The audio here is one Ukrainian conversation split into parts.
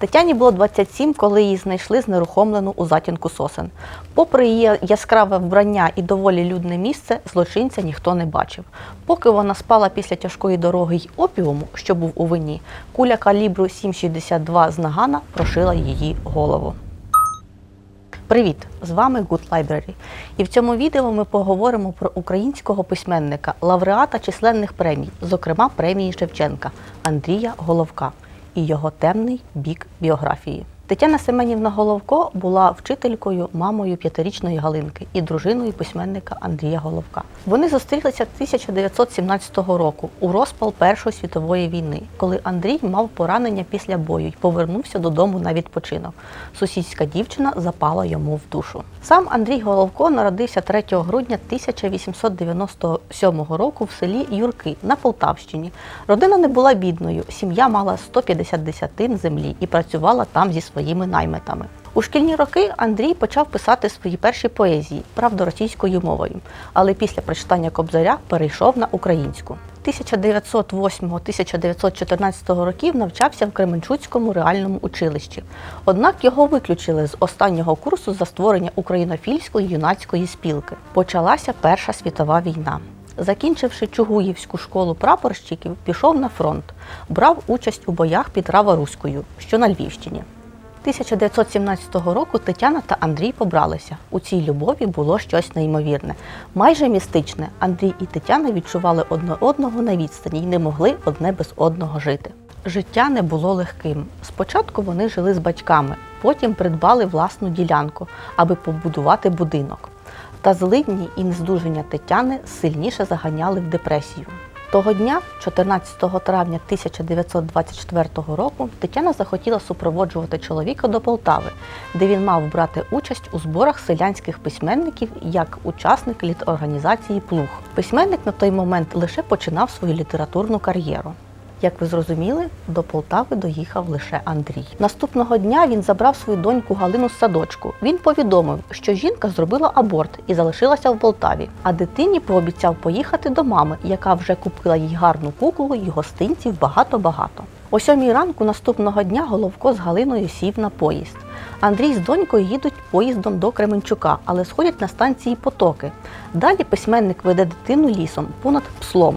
Тетяні було 27, коли її знайшли знерухомлену у затінку сосен. Попри її яскраве вбрання і доволі людне місце, злочинця ніхто не бачив. Поки вона спала після тяжкої дороги й опіуму, що був у вині, куля калібру 7,62 з нагана прошила її голову. Привіт! З вами Good Library. І в цьому відео ми поговоримо про українського письменника, лауреата численних премій, зокрема премії Шевченка Андрія Головка і його темний бік біографії. Тетяна Семенівна Головко була вчителькою, мамою п'ятирічної Галинки і дружиною письменника Андрія Головка. Вони зустрілися 1917 року у розпал Першої світової війни, коли Андрій мав поранення після бою й повернувся додому на відпочинок. Сусідська дівчина запала йому в душу. Сам Андрій Головко народився 3 грудня 1897 року в селі Юрки на Полтавщині. Родина не була бідною, сім'я мала 150 десятин землі і працювала там зі своїми наймитами. У шкільні роки Андрій почав писати свої перші поезії, правда, російською мовою, але після прочитання Кобзаря перейшов на українську. 1908-1914 років навчався в Кременчуцькому реальному училищі. Однак його виключили з останнього курсу за створення українофільської юнацької спілки. Почалася Перша світова війна. Закінчивши Чугуївську школу прапорщиків, пішов на фронт, брав участь у боях під Раворуською, що на Львівщині. 1917 року Тетяна та Андрій побралися. У цій любові було щось неймовірне, майже містичне. Андрій і Тетяна відчували одне одного на відстані і не могли одне без одного жити. Життя не було легким. Спочатку вони жили з батьками, потім придбали власну ділянку, аби побудувати будинок. Та злидні і нездуження Тетяни сильніше заганяли в депресію. Того дня, 14 травня 1924 року, Тетяна захотіла супроводжувати чоловіка до Полтави, де він мав брати участь у зборах селянських письменників як учасник літорганізації Плуг. Письменник на той момент лише починав свою літературну кар'єру. Як ви зрозуміли, до Полтави доїхав лише Андрій. Наступного дня він забрав свою доньку Галину з садочку. Він повідомив, що жінка зробила аборт і залишилася в Полтаві, а дитині пообіцяв поїхати до мами, яка вже купила їй гарну куклу і гостинців багато-багато. О сьомій ранку наступного дня Головко з Галиною сів на поїзд. Андрій з донькою їдуть поїздом до Кременчука, але сходять на станції потоки. Далі письменник веде дитину лісом понад пслом.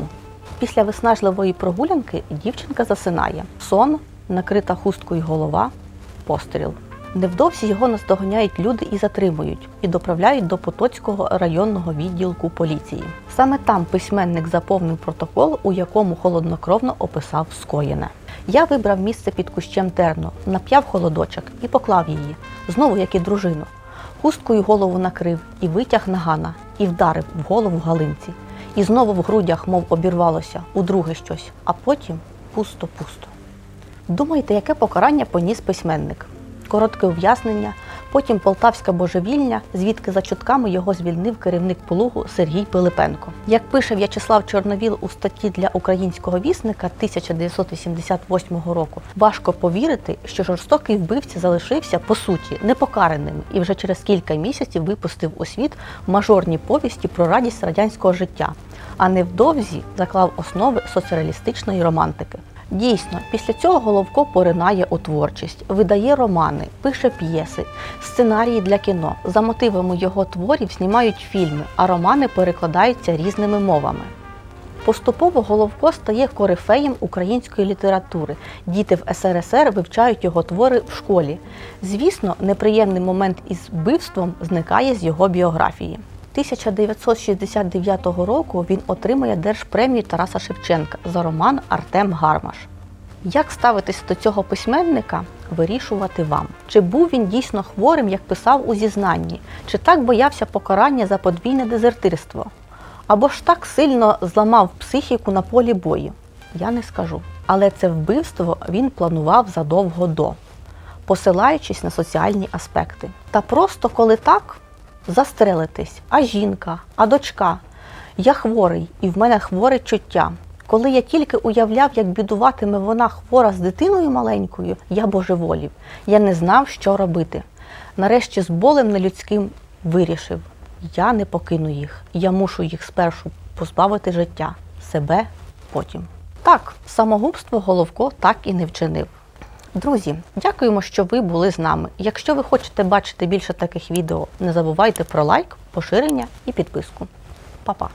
Після виснажливої прогулянки дівчинка засинає. Сон, накрита хусткою голова, постріл. Невдовзі його наздоганяють люди і затримують, і доправляють до Потоцького районного відділку поліції. Саме там письменник заповнив протокол, у якому холоднокровно описав скоєне. Я вибрав місце під кущем терну, нап'яв холодочок і поклав її, знову як і дружину. Хусткою голову накрив і витяг нагана, і вдарив в голову галинці. І знову в грудях, мов обірвалося, удруге щось, а потім пусто-пусто. Думаєте, яке покарання поніс письменник? Коротке ув'язнення, потім полтавська божевільня, звідки за чутками його звільнив керівник полугу Сергій Пилипенко. Як пише В'ячеслав Чорновіл у статті для українського вісника 1988 року, важко повірити, що жорстокий вбивця залишився по суті непокараним і вже через кілька місяців випустив у світ мажорні повісті про радість радянського життя, а невдовзі заклав основи соціалістичної романтики. Дійсно, після цього Головко поринає у творчість, видає романи, пише п'єси, сценарії для кіно. За мотивами його творів знімають фільми, а романи перекладаються різними мовами. Поступово Головко стає корифеєм української літератури. Діти в СРСР вивчають його твори в школі. Звісно, неприємний момент із вбивством зникає з його біографії. 1969 року він отримує держпремію Тараса Шевченка за роман Артем Гармаш. Як ставитись до цього письменника, вирішувати вам. Чи був він дійсно хворим, як писав у зізнанні, чи так боявся покарання за подвійне дезертирство? Або ж так сильно зламав психіку на полі бою? Я не скажу. Але це вбивство він планував задовго до, посилаючись на соціальні аспекти. Та просто коли так, застрелитись, а жінка, а дочка. Я хворий, і в мене хворе чуття. Коли я тільки уявляв, як бідуватиме вона хвора з дитиною маленькою, я божеволів. Я не знав, що робити. Нарешті з болем нелюдським вирішив: я не покину їх. Я мушу їх спершу позбавити життя, себе потім. Так, самогубство Головко так і не вчинив. Друзі, дякуємо, що ви були з нами. Якщо ви хочете бачити більше таких відео, не забувайте про лайк, поширення і підписку. Па-па!